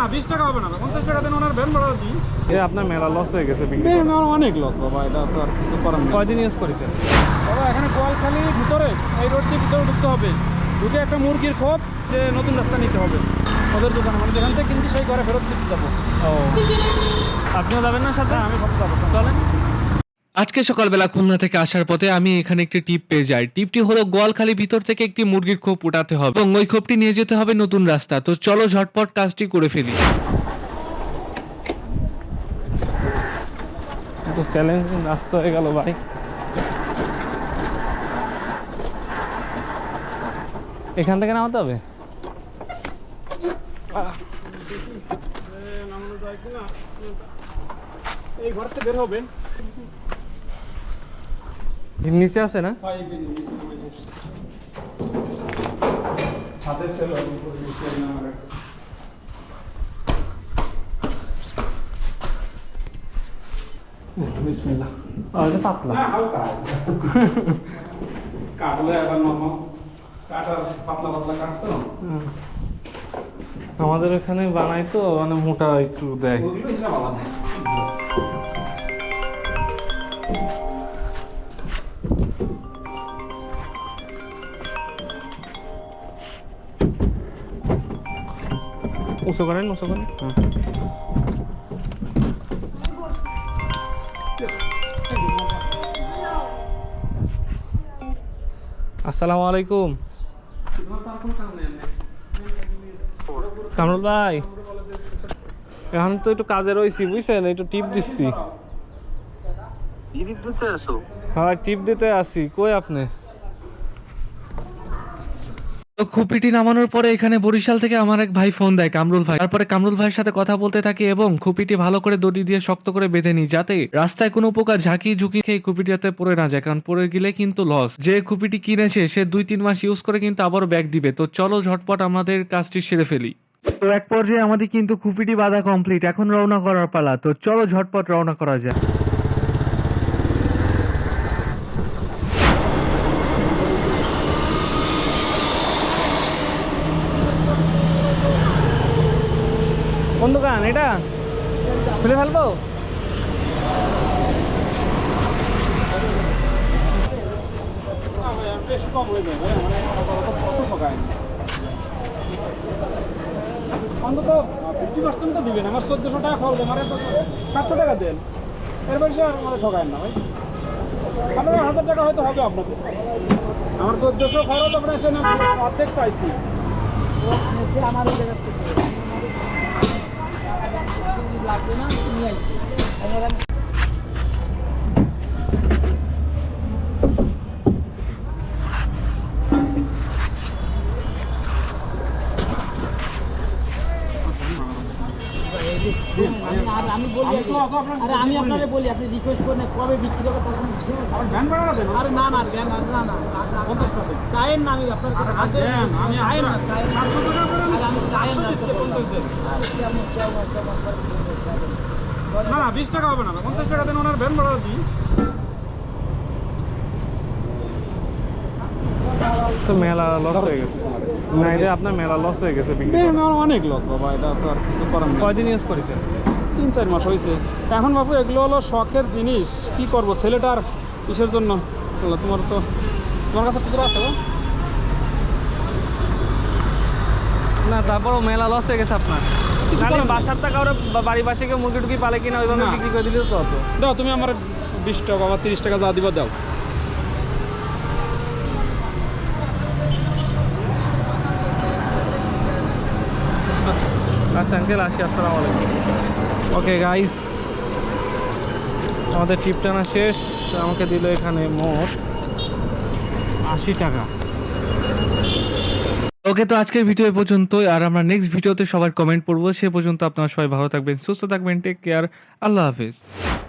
না বিশ টাকা হবে না পঞ্চাশ টাকা দেন ওনার ভ্যান ভাড়া দিই এ আপনার মেলা লস হয়ে গেছে বিক্রি করে। আমার অনেক লস বাবা এটা তো আর কিছু করার নেই। কয়দিন ইউজ করেছেন? বাবা এখানে গোয়ালখালি ভিতরে এই রোড দিয়ে ভিতরে ঢুকতে হবে। ঢুকে একটা মুরগির খোপ যে নতুন রাস্তা নিতে হবে। ওদের দোকান মানে যেখান থেকে কিনছি সেই ঘরে ফেরত দিতে যাব। ও। আপনিও যাবেন না সাথে? হ্যাঁ আমি সব যাব। চলেন। আজকে সকালবেলা খুলনা থেকে আসার পথে আমি এখানে একটি টিপ পেয়ে যাই। টিপটি হলো গোয়ালখালী ভিতর থেকে একটি মুরগির খোপ উঠাতে হবে এবং ওই খোপটি নিয়ে যেতে হবে নতুন রাস্তা। তো চলো ঝটপট কাজটি করে ফেলি। তো চ্যালেঞ্জিং রাস্তা হয়ে গেল ভাই। এখান থেকে নামাতে হবে? এই ঘর থেকে বের হবে এর নিচে আছে না হয় এই যে নিচে নামে এসেছে। ছাদে ছিল উপরে নিচে। বিসমিল্লাহ। পাতলা। না কাটলে। আমাদের এখানে বানাই তো মানে মোটা একটু দেয়। উঁচু করেন উঁচু করেন। আসসালামু আলাইকুম কামরুল ভাই এখন তো একটু কাজে রয়েছি বুঝছেন? একটু টিপ দিচ্ছি। ইডিট দিতে আসো? হ্যাঁ টিপ দিতে আসি। কই আপনি? তো খুপিটি নামানোর পরে এখানে বরিশাল থেকে আমার এক ভাই ফোন দেয়, কামরুল ভাই। তারপরে কামরুল ভাইয়ের সাথে কথা বলতে থাকি এবং খুপিটি ভালো করে দড়ি দিয়ে শক্ত করে বেঁধে নিই, যাতে রাস্তায় কোনো প্রকার ঝাঁকি ঝুঁকি খেয়ে খুপিটি যাতে পড়ে না যায়, কারণ পড়ে গেলে কিন্তু লস যে খুপিটি কিনেছে সে দুই তিন মাস ইউজ করে কিন্তু আবারও ব্যাগ দিবে। তো চলো ঝটপট আমাদের কাজটি সেরে ফেলি। তো এক পর্যায়ে আমাদের কিন্তু খুপিটি বাঁধা কমপ্লিট এখন রওনা করার পালা। তো চলো ঝটপট রওনা করা যায় কোন দোকান এটা খুলে ফেলব হয়ে আমার। অন্তত ফিফটি পার্সেন্ট তো দিবেন আমার চোদ্দশো টাকা খরচ আমার সাতশো টাকা দেন এর বেশি আর আমার ঠকায় না ভাই আপনার হাজার টাকা হয়তো হবে আপনাদের আমার চোদ্দশো খরচ আপনার না অর্ধেক চাইছি আমি বলি আমি আপনার বলি আপনি রিকোয়েস্ট করেন কবে বিক্রি করবেন তখন আরে না না জ্ঞান না না না পঞ্চাশ টাকা চায়ের না আমি আপনার হাতে চায়ের না চায়ের না না বিশ টাকা হবে না পঞ্চাশ টাকা দেন ওনার ভ্যান ভাড়া দিই তো মেলা লস হয়ে গেছে না এটা আপনার মেলা লস হয়ে গেছে অনেক লস বাবা এটা তো আর কিছু করার কয়দিন ইউজ করেছেন? তিন চার মাস হয়েছে। এখন বাবু এগুলো হলো শখের জিনিস। কি করব ছেলেটার কিসের জন্য। তোমার তো তোমার কাছে খুচরা আছে না তারপরও মেলা লস হয়ে গেছে আপনার। কিছু নাহলে করার নেই। বাসার টাকা ওরা বাড়ি পাশে কেউ মুরগি টুকি পালে কিনা ওইভাবে। বিক্রি করে দিলে তো হতো দাও তুমি আমার বিশ টাকা বা তিরিশ টাকা যা দিবা দাও। আচ্ছা আঙ্কেল আসি আসসালামু আলাইকুম। ওকে গাইস আমাদের ট্রিপ টানা শেষ। আমাকে দিল এখানে মোট আশি টাকা। ওকে তো আজকের ভিডিও এ পর্যন্তই। আর আমরা নেক্সট ভিডিওতে সবার কমেন্ট পড়ব। সে পর্যন্ত আপনারা সবাই ভালো থাকবেন, সুস্থ থাকবেন টেক কেয়ার আল্লাহ হাফেজ।